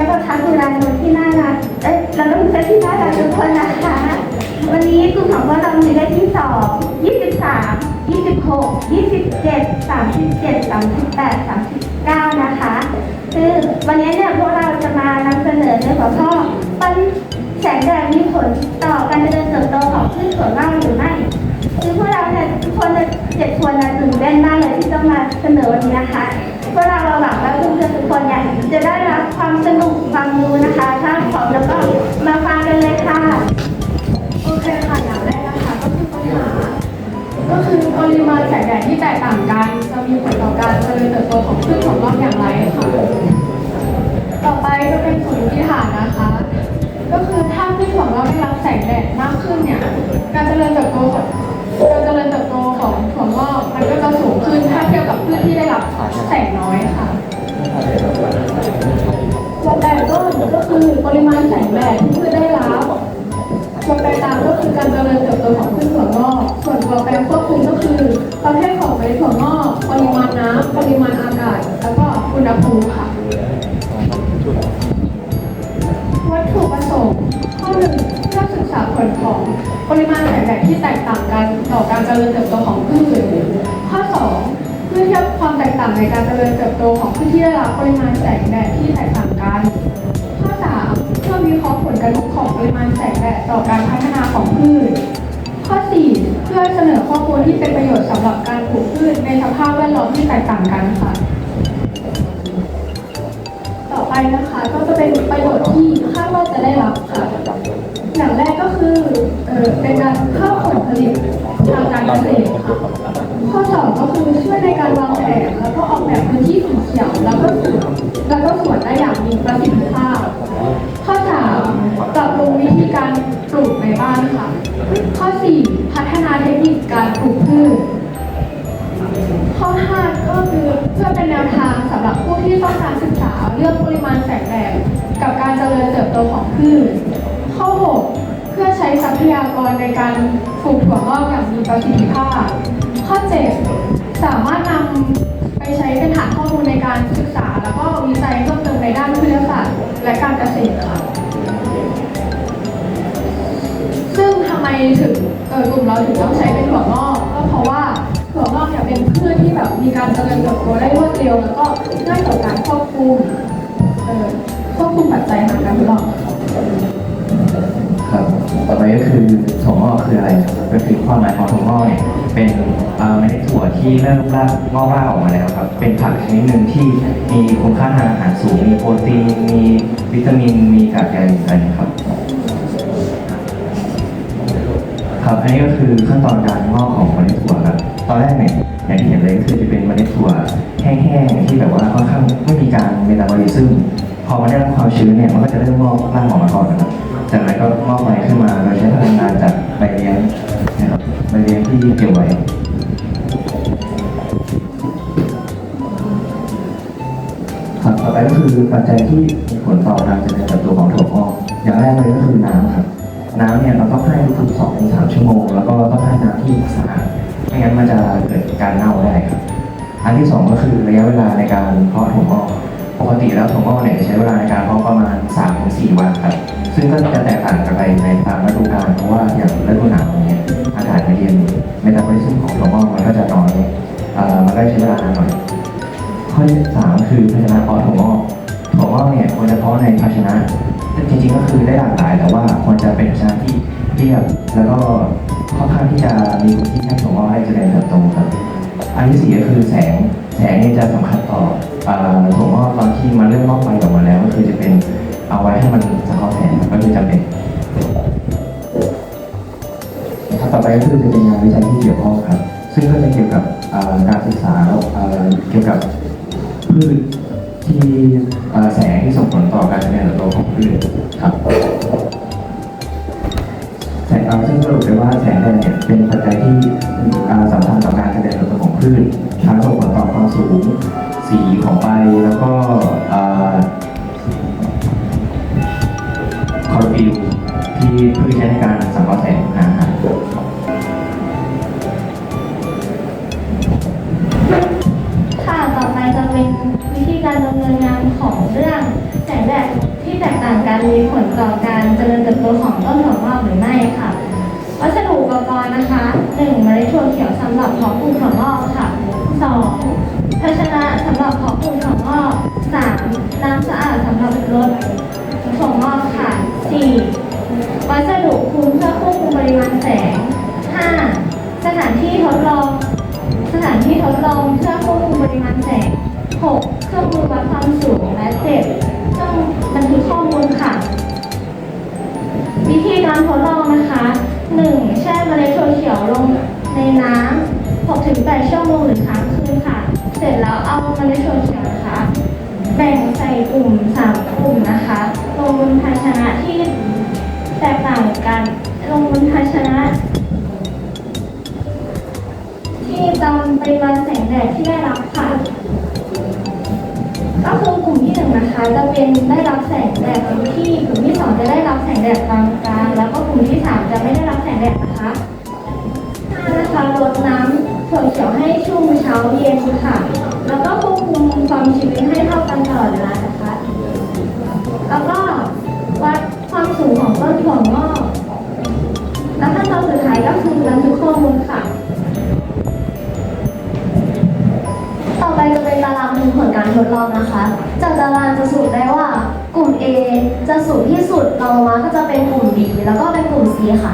และก็ทักดูแลในที่น่ารักเอ้ยเราต้องเป็นที่น่ารักทุกคนนะคะ วันนี้กลุ่มของพวกเรามีเลขที่สองยี่สิบสามยี่สิบหกยี่สิบเจ็ดสามสิบเจ็ดสามสิบแปดสามสิบเก้านะคะคือวันนี้เนี่ยพวกเราจะมานำเสนอในหัวข้อปันแสงแดดมีผลต่อการเจริญเติบโตของพืชสวนมาหรือไม่คือพวกเราเนี่ยทุกคนเนี่ยเจ็ดคนนะตื่นเต้นมากเลยที่ต้องมาเสนอวันนี้นะคะ พวกเราหวังว่าเพื่อนๆทุกคนเนี่ยจะได้รับความสนุกความรู้นะคะถ้าพร้อมแล้วก็มาฟังกันเลยค่ะ โอเคค่ะอย่างแรกนะคะก็คือปัญหา ก็คือปริมาณแสงแดดที่แตกต่างกัน จะมีผลต่อการเจริญเติบโตของพืชของรอบอย่างไรค่ะ ต่อไปก็เป็นสมมติฐานนะคะ ก็คือถ้าพืชของเราได้รับแสงแดดมากขึ้นเนี่ย การเจริญเติบ ริมาณแสงแดดที่แตกต่างกันต่อการเจริญเติบโตของพืชข้อสองเพื่อเทียบความแตกต่างในการเจริญเติบโตของพืชที่ได้รับปริมาณแสงแดดที่แตกต่างกัน ข้อสามเพื่อวิเคราะห์ผลกระทบของปริมาณแสงแดดต่อการพัฒนาของพืช ข้อสี่เพื่อเสนอข้อมูลที่เป็นประโยชน์สำหรับการปลูกพืชในสภาพแวดล้อมที่แตกต่างกันค่ะต่อไปนะคะก็จะเป็นประโยชน์ที่คาดว่าจะได้รับค่ะ ทางการเกษตรค่ะข้อสองก็คือช่วยในการวางแผนแล้วก็ออกแบบพื้นที่สีเขียวแล้วก็สวนแล้วก็สวนได้อย่างมีประสิทธิภาพ ข้อสามปรับปรุงวิธีการปลูกในบ้านค่ะ ข้อสี่พัฒนาเทคนิคการปลูกพืชข้อ5ก็คือเพื่อเป็นแนวทางสำหรับผู้ที่ต้องการศึกษาเรื่องปริมาณแสงแดดกับการเจริญเติบโตของพืชข้อ6เพื่อ ใช้ทรัพยากรในการปลูกถั่วงอกอย่างมีประสิทธิภาพ ข้อ7สามารถนำไปใช้เป็นฐานข้อมูลในการศึกษา แล้วก็วิจัยเพิ่มเติมในด้านวิทยาศาสตร์และการเกษตรค่ะซึ่งทำไมถึงเออกลุ่มเราถึงต้องใช้เป็นถั่วงอกก็เพราะว่าถั่วงอกเนี่ยเป็นพืชที่แบบมีการเจริญเติบโตได้รวดเร็วแล้วก็ง่ายต่อการควบคุมเออควบคุมปัจจัยทางการทดลองครับ ต่อไปก็คือถั่วงอกคืออะไรครับก็คือความหมายของถั่วงอกเนี่ยเป็นเอ่อเมล็ดถั่วที่เริ่มรากงอกรากออกมาแล้วครับ เป็นผักชนิดหนึ่งที่มีคุณค่าทางอาหารสูง มีโปรตีน มีวิตามิน มีกากใยอะไรนะครับ ครับ อันนี้ก็คือขั้นตอนการงอกของเมล็ดถั่วครับ ตอนแรกเนี่ยอย่างที่เห็นเลยก็คือจะเป็นเมล็ดถั่วแห้งๆที่แบบว่าค่อนข้างไม่มีการเมตาบอลิซึมพอมันได้รับความชื้นเนี่ยมันก็จะเริ่มงอกรางออกมาก่อนนะครับ จากนั้นก็งอกใบขึ้นมาโดยใช้พลังงานจากใบเลี้ยงนะครับใบเลี้ยงที่เก็บไว้ครับต่อไปก็คือปัจจัยที่มีผลต่อการเจริญเติบโตของถั่วงอกอย่างแรกเลยก็คือน้ำครับน้ำเนี่ยเราต้องให้ทุกสองถึงสามชั่วโมง แล้วก็ต้องให้น้ำที่สะอาดไม่งั้นมันจะเกิดการเน่าได้ครับอันที่สองก็คือระยะเวลาในการเพาะถั่วงอกปกติแล้วถั่วงอกเนี่ยใช้เวลาในการเพาะประมาณ3าถึงสวันครับ ซึ่งก็จะแตกต่างกันไปในตามฤดูกาลเพราะว่าอย่างฤดูหนาวเนี่ยอากาศมันเย็นเมตาบอลิซึมของถั่วงอกมันก็จะน้อยเอ่อมันก็ใช้เวลานานหน่อยข้อที่สามคือภาชนะเพาะถั่วงอกถั่วงอกเนี่ยควรจะเพาะในภาชนะจริงๆก็คือได้หลากหลายแต่ว่าควรจะเป็นภาชนะที่เรียบแล้วก็ค่อนข้างที่จะมีพื้นที่ให้ถั่วงอกได้เจริญเติบโตครับอันที่สี่ก็คือแสงแสงนี่จะสำคัญต่ออ่อถั่วงอกตอนที่มันเริ่มงอกใบออกมาแล้ว ก็คือจะเป็นเอาไว้ให้มันสะท้อน แสงครับก็คือจำเป็นครับต่อไปก็คือจะเป็นงานวิจัยที่เกี่ยวข้องครับ ซึ่งก็จะเกี่ยวกับการศึกษาเอ่อเกี่ยวกับพืชที่แสงที่ส่งผลต่อการเจริญเติบโตของพืชครับแสงเอ่อซึ่งสรุปได้ว่าแสงแดดเนี่ยเป็นปัจจัยที่ มีผลต่อการเจริญเติบโตของต้นถั่วงอกหรือไม่ค่ะ วัสดุอุปกรณ์นะคะ 1. เมล็ดถั่วเขียวสำหรับเพาะปลูกถั่วงอกค่ะ 2. ภาชนะสำหรับเพาะปลูกถั่วงอก 3. น้ำสะอาดสำหรับล ลองนะคะ 1. แช่เมล็ดถั่วเขียวลงในน้ำ6-8ชั่วโมงหรือค้างคืนค่ะ เสร็จแล้วเอาเมล็ดถั่วเขียวนะคะ แบ่งใส่กลุ่ม3กลุ่มนะคะลงบนภาชนะที่แตกต่างกันลงบนภาชนะ ที่ตามปริมาณแสงแดดที่ได้รับค่ะ ก็คือกลุ่มที่หนึ่งนะคะจะเป็นได้รับแสงแดดเต็มที่กลุ่มที่สองจะได้รับแสงแดดปานกลางแล้วก็กลุ่มที่สามจะไม่ได้รับแสงแดดนะคะห้านะคะรดน้ำถั่วเขียวให้ชุ่มเช้าเย็นค่ะ แล้วก็ควบคุมความชื้นให้เท่ากันตลอดเวลา องนะคะ จากตารางจะสรุปได้ว่ากลุ่ม A จะสูงที่สุดรองลงมาก็จะเป็นกลุ่ม B แล้วก็เป็นกลุ่ม C ค่ะ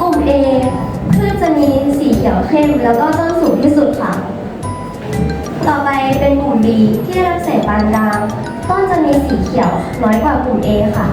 กลุ่ม A คือจะมีสีเขียวเข้มแล้วก็ต้นสูงที่สุดค่ะ ต่อไปเป็นกลุ่ม B ที่ได้รับแสงปานกลางต้นจะมีสีเขียวน้อยกว่ากลุ่ม A ค่ะ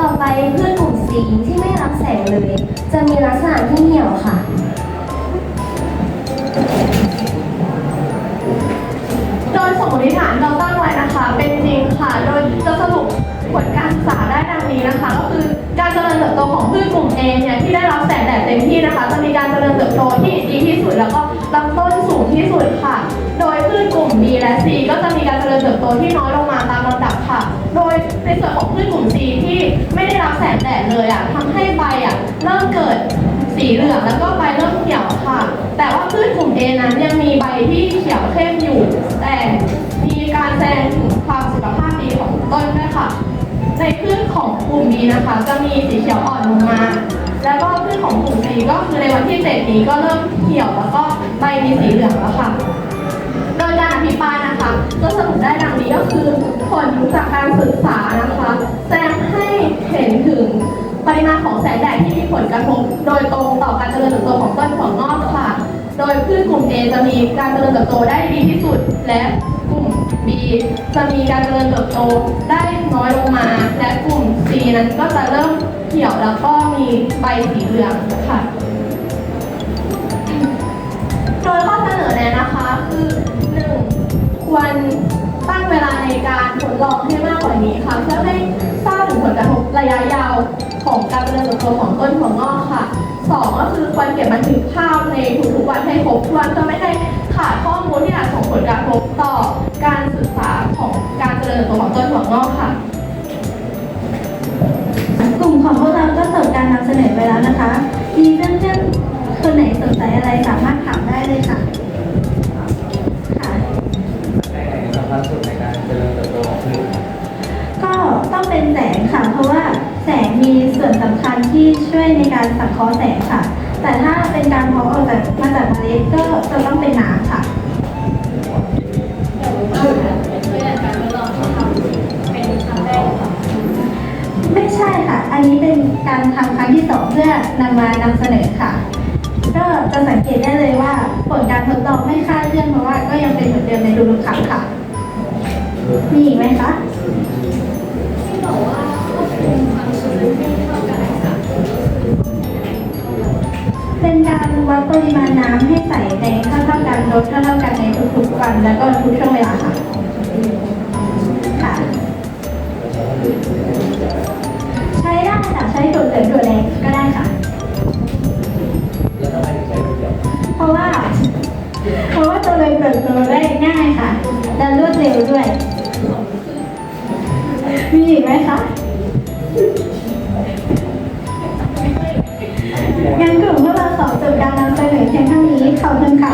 ต่อไปเพื่อนกลุ่ม C ที่ไม่รับแสงเลย จะมีลักษณะที่เหี่ยวค่ะ โดยสมมติฐานเราตั้งไว้นะคะ เป็นจริงค่ะ โดยจะสรุปผลการศึกษาได้ดังนี้นะคะ ก็คือการเจริญเติบโตของพืชกลุ่ม A เนี่ยที่ได้รับแสงแดดเต็มที่นะคะจะมีการเจริญเติบโตที่ดีที่สุด แล้วก็ลำต้นสูงที่สุดค่ะ โดยพืชกลุ่ม B และ C ก็จะมีการเจริญเติบโตที่น้อยลงมาตามลำดับค่ะ โดยในส่วนของพืชกลุ่ม C ที่ไม่ได้รับแสงแดดเลยอะทำให้ใบอะเริ่มเกิดสีเหลืองแล้วก็ใบเริ่มเขียวค่ะ แต่ว่าพืชกลุ่ม A นั้นยังมีใบที่เขียวเข้มอยู่แต่ การแสดงถึงความสุขภาพดีของต้นด้วยค่ะ ในพืชของกลุ่ม B นะคะ จะมีสีเขียวอ่อนลงมา แล้วก็พืชของกลุ่ม C ก็คือในวันที่เจ็ดนี้ก็เริ่มเขียวแล้วก็ใบมีสีเหลืองแล้วค่ะ โดยการอภิปรายนะคะก็สรุปได้ดังนี้ก็คือผลจากการศึกษานะคะแสดงให้เห็นถึงปริมาณของแสงแดดที่มีผลกระทบโดยตรงต่อการเจริญเติบโตของต้นถั่วงอกค่ะ โดยพืชกลุ่ม A จะมีการเจริญเติบโตได้ดีที่สุดและ จะมีการเจริญเติบโตได้น้อยลงมา และกลุ่ม C นั้นก็จะเริ่มเขียวแล้วก็มีใบสีเหลืองค่ะ โดยข้อเสนอแนะนะคะคือ 1. ควรตั้งเวลาในการทดลองให้มากกว่านี้ค่ะ เพื่อให้ทราบถึงผลกระทบระยะยาวของการเจริญเติบโตของต้นถั่วงอกค่ะ 2. ก็คือควรเก็บบันทึกภาพในทุกๆวันให้ครบถ้วนเพื่อไม่ให้ขาดข้อมูลที่อาจส่งผลกระทบต่อการศึกษาของการเจริญเติบโตของต้นหัวงอกค่ะ กลุ่มของพวกเราก็จบการนำเสนอไปแล้วนะคะ มีเพื่อนๆคนไหนสนใจอะไรสามารถถามได้เลยค่ะ ส่วนสำคัญที่ช่วยในการสังเคราะห์แสงค่ะ แต่ถ้าเป็นการเพาะออกจากมาจากเมล็ดก็จะต้องเป็นน้ำค่ะ ไม่ใช่ค่ะ อันนี้เป็นการทำครั้งที่สองเพื่อนำมานำเสนอค่ะ ก็จะสังเกตได้เลยว่าผลการทดลองไม่คาดเคลื่อนเพราะว่าก็ยังเป็นเหมือนเดิมในทุกๆครั้งค่ะ มีอีกไหมคะัดปริมาณน้ำให้ใส่ในเท่าเท่ากันลดเท่าเท่ากันในทุกๆวันแล้วก็ทุกช่วงเวลาค่ะค่ะใช้ได้แต่ใช้ส่วนเสลือส่วนแรงก็ได้ค่ะ เพราะว่า เพราะว่าตัวเลยเติบโตได้ง่ายค่ะและรวดเร็วด้วย มีอีกไหมคะงั้นกลุ่มพวกเรา สุดการนำเสนอเพียงเท่านี้ขอบคุณค่ะ